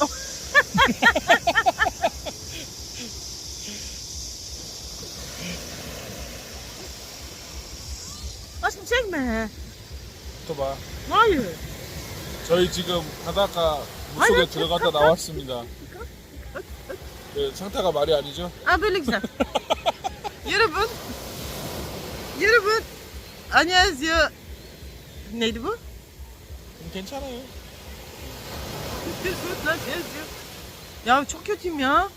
Oh. Aşkım çekme. 또 봐. Hayır. 저희 지금 바닷가 물속에 아니, 들어갔다. 나왔습니다. 네, 상태가 말이 아니죠? Yürübün. Yürübün. Annyeonghaseyo. Neydi bu? 음, 괜찮아요. Kötüyüm ya.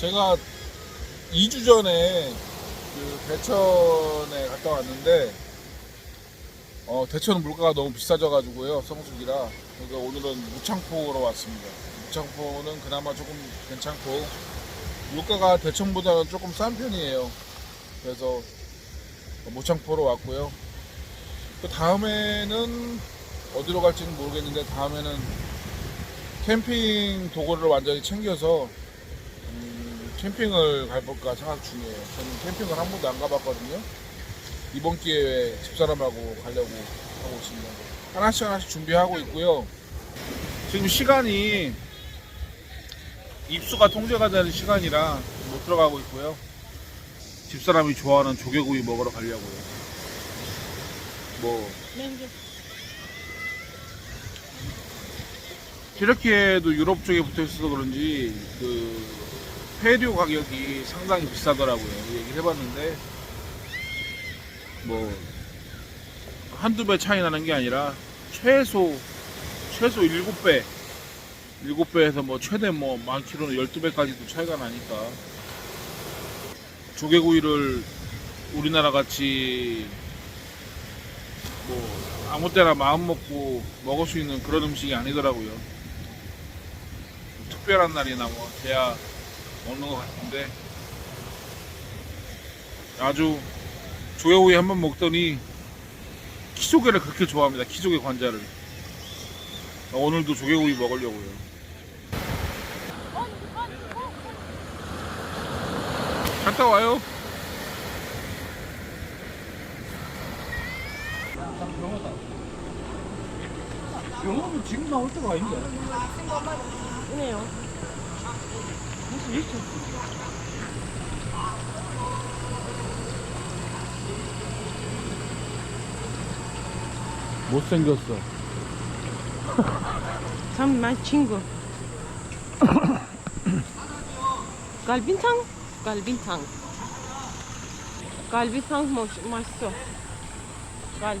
제가 2주 전에 그 대천에 갔다 왔는데 어, 대천은 물가가 너무 비싸져가지고요 성수기라 그래서 오늘은 무창포로 왔습니다. 무창포는 그나마 조금 괜찮고 물가가 대천보다는 조금 싼 편이에요. 그래서 무창포로 왔고요. 그 다음에는 어디로 갈지는 모르겠는데 다음에는 캠핑 도구를 완전히 챙겨서 음, 캠핑을 가볼까 생각 중이에요. 저는 캠핑을 한 번도 안 가봤거든요. 이번 기회에 집사람하고 가려고 하고 있습니다. 하나씩 하나씩 준비하고 있고요. 지금 시간이 입수가 통제가 되는 시간이라 못 들어가고 있고요. 집사람이 좋아하는 조개구이 먹으러 가려고요. 뭐. 이렇게도 유럽 쪽에 붙어 있어서 그런지 그 회류 가격이 상당히 비싸더라고요. 얘기를 해봤는데 뭐 한두 배 차이 나는 게 아니라 최소 최소 7배 7배에서 뭐 최대 뭐 많기로는 12배까지도 차이가 나니까 조개구이를 우리나라 같이 뭐 아무 때나 마음 먹고 먹을 수 있는 그런 음식이 아니더라고요. 특별한 날이나 뭐 돼야 먹는 것 같은데 아주 조개구이 한번 먹더니 키조개를 그렇게 좋아합니다. 키조개 관자를 오늘도 조개구이 먹으려고요. 갔다 와요. 영어는 지금 나올 때가 아닌데. 네요. 무슨 일이죠? 못생겼어. Tang. Galbin Tang. Galbin Tang Moş- Tang.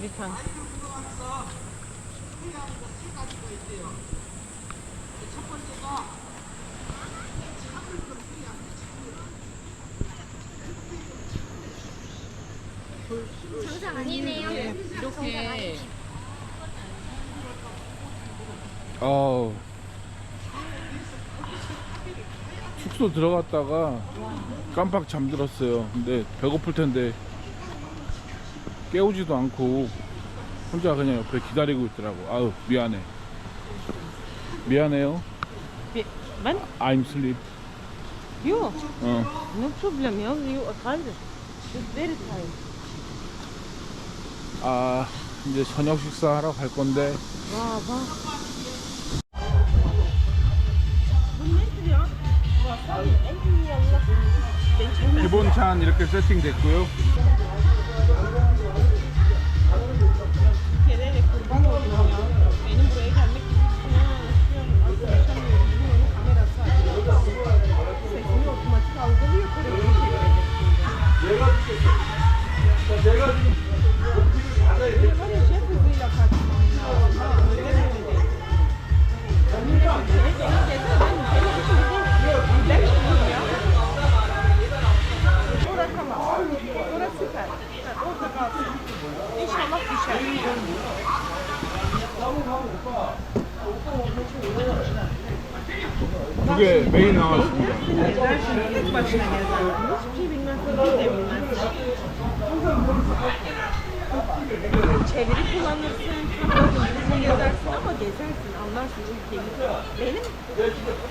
정상 아니네요. 이렇게 아우 숙소 들어갔다가 깜빡 잠들었어요. 근데 배고플 텐데 깨우지도 않고 혼자 그냥 옆에 기다리고 있더라고. 아우 미안해. 미안해요. ben I'm sleep. yok 어. no problem ya yok hayır. Just very time. 아 이제 저녁 식사 하러 갈 건데. Ben çekmem. 기본 찬 이렇게 세팅됐고요. 왔습니다. Ben şimdi tek başına gezerim. Çeviri kullanırsın, İngilizce yazarsin ama gezersin, anlarsın ülkeyi. Benim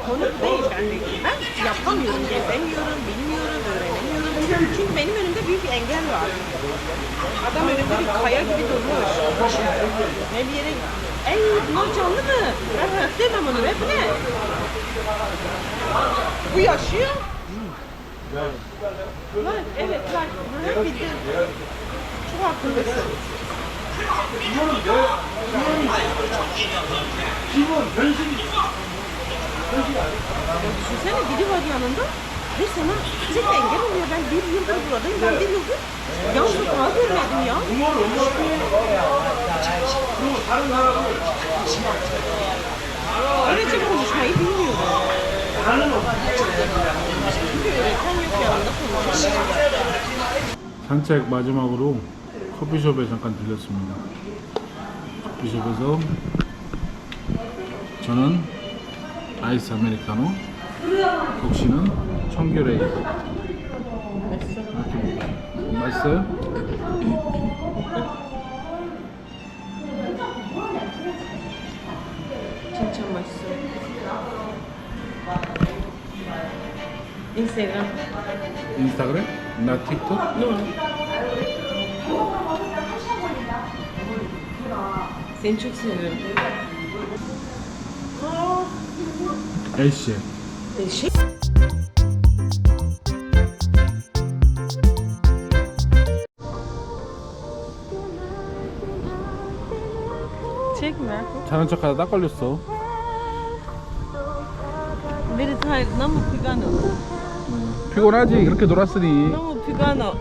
konu değil bendeki. Ben yapamıyorum, gezemiyorum, bilmiyorum, öğrenemiyorum. Çünkü benim önümde büyük bir engel var. Adam önümde bir kaya gibi durmuş. Ne bir yere... Ey bunlar canlı mı? Ben demem onu. Bu ne? Bu yaşıyor. Lan evet lan. Hı, Bildim. Çok haklısın. Düşünsene biri var yanında ve sana sürekli engel oluyor. Ben bir yıldır buradayım. Ben bir yıldır yan sokağa görmedim ya. Öylece konuşmayı bilmiyorum. 산책 마지막으로 커피숍에 잠깐 들렸습니다. 커피숍에서 저는 아이스 아메리카노, 이렇게 먹어요. 맛있어요? 인스타그램. 인스타그램? 나 틱톡? Seni çok seviyorum. Eşek. Eşek. Çekme. 자는 척하다 딱 걸렸어. Biri hayır, 너무 피곤하지? 그렇게 놀았으니 너무 피가노.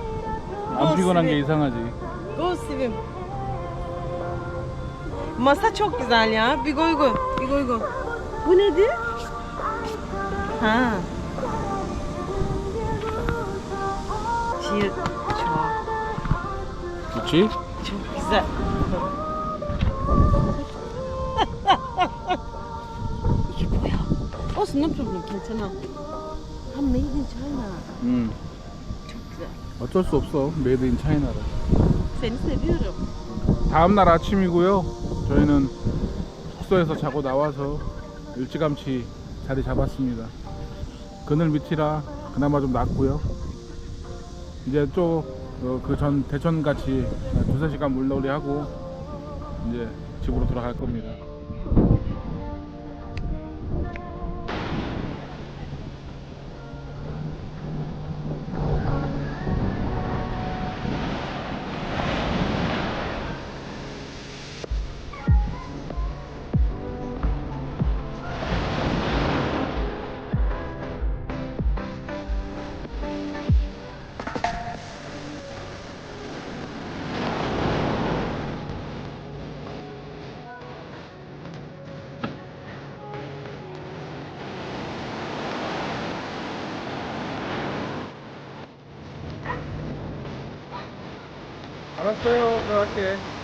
안 피곤한 게 이상하지. Go Sivim. Masa çok güzel ya. Bir goy goy. Bir goy goy. Bu nedir? Ha. Şiir çok 그렇지? çok güzel. İyi boya. Olsun no problem. 괜찮아. Ha made in China. 응. Çok güzel. 어쩔 수 없어. 메이드 인 차이나라. Seni seviyorum. 다음 날 아침이고요. 저희는 숙소에서 자고 나와서 일찌감치 자리 잡았습니다. 그늘 밑이라 그나마 좀 낫고요. 이제 또 그 전 대천 같이 두세 시간 물놀이 하고 이제 집으로 돌아갈 겁니다. 알았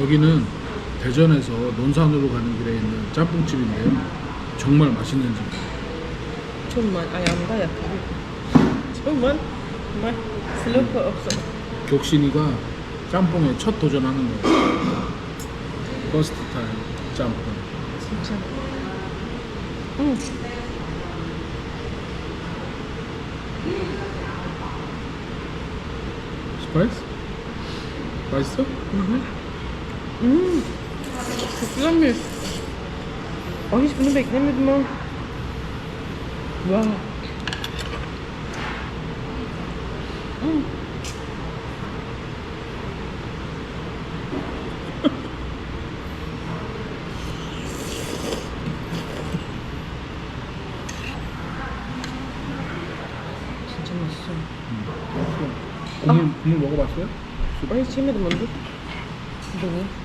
여기는 대전에서 논산으로 가는 길에 있는 짬뽕집인데요. 정말 맛있는 집. 정말 ayağımda yakıyor. 정말 정말 슬로프 없어. 격신이가 짬뽕에 첫 도전하는 거예요. 퍼스트 타임 짬뽕. 진짜. 응. 스파이스? 맛있어? Hmm. Çok güzelmiş. Ay hiç bunu beklemiyordum ha. Wow. Hmm. 진짜 맛있어. 국물, 국물 먹어봤어요? Ay hiç yemedim onu. dur. Deneyim.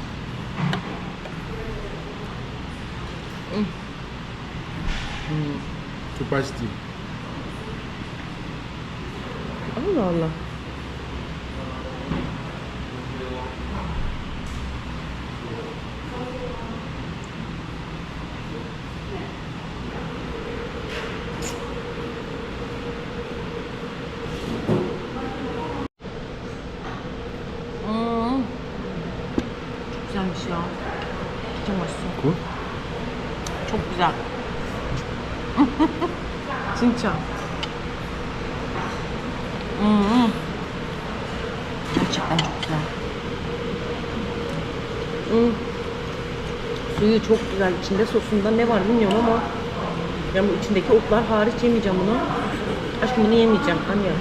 Çok 맛있지? Allah Allah. 진짜. 음. gerçekten çok güzel. 음. Suyu çok güzel. İçinde sosunda ne var bilmiyorum ama yani bu içindeki otlar hariç yemeyeceğim bunu. Aşkım bunu yemeyeceğim. Anne.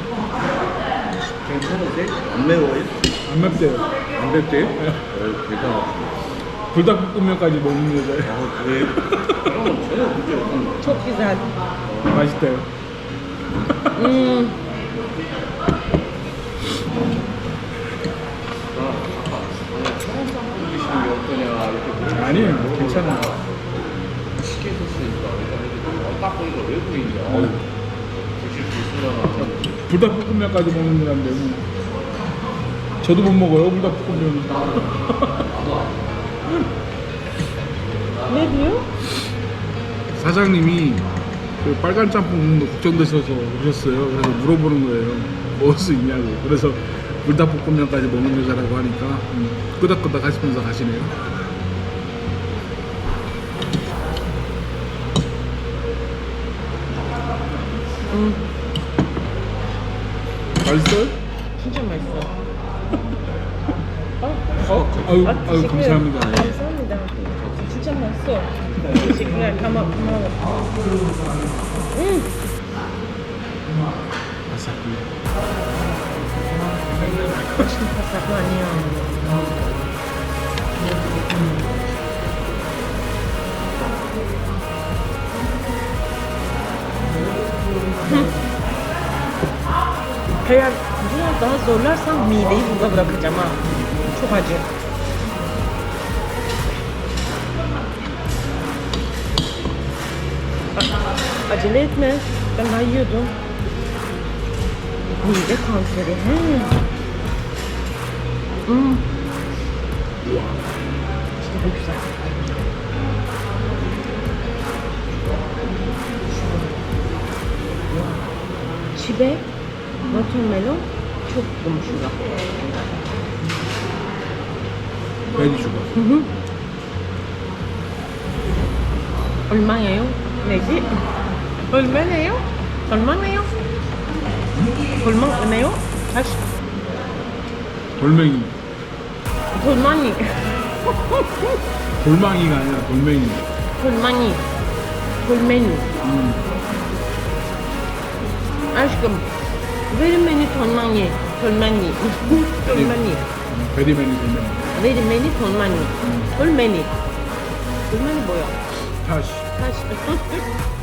괜찮으세요? 안 매워요? 안 맵대요. 안 맵대요? 어, 대단하다. 불닭볶음면까지 먹는 여자예요. 아, 그래요? 그러면 전혀 문제 없는 Çok güzel. 맛있대요. 음. 드실 수 있으려나. 불닭볶음면까지 먹는 사람인데 뭐. 저도 못 먹어요 불닭볶음면. Diyor? 사장님이 그 빨간 짬뽕 걱정되셔서 오셨어요. 그래서 물어보는 거예요. 먹을 수 있냐고. 그래서 불닭볶음면까지 먹는 여자라고 하니까 음, 끄덕끄덕 하시면서 가시네요. 음. 맛있어요? 진짜 맛있어. 어? 아유, 아, 아유 teşekkür 감사합니다. ederim. 감사합니다. 진짜 맛있어. Teşekkürler. Tamam, tamam. 음. 아삭해. 바삭 아니야. Eğer biraz daha zorlarsam mideyi burada bırakacağım ha. Çok acı. Acele etme. Ben daha yiyordum. Mide kanseri. Hmm. Hmm. İşte bu güzel. Çilek, watermelon çok yumuşak. 베리 슈가. 얼마예요? 네지? 얼마네요? 얼마네요? 얼마네요? 다시 돌멩이. 돌망이 돌망이가 아니라 돌멩이. 돌망이 돌멩이 음. aşkım verin beni 돌망이 돌망이 돌망이 베리맨이 돌멩이. verin beni 돌망이 돌멩이 돌멩이 뭐야? 다시. 다시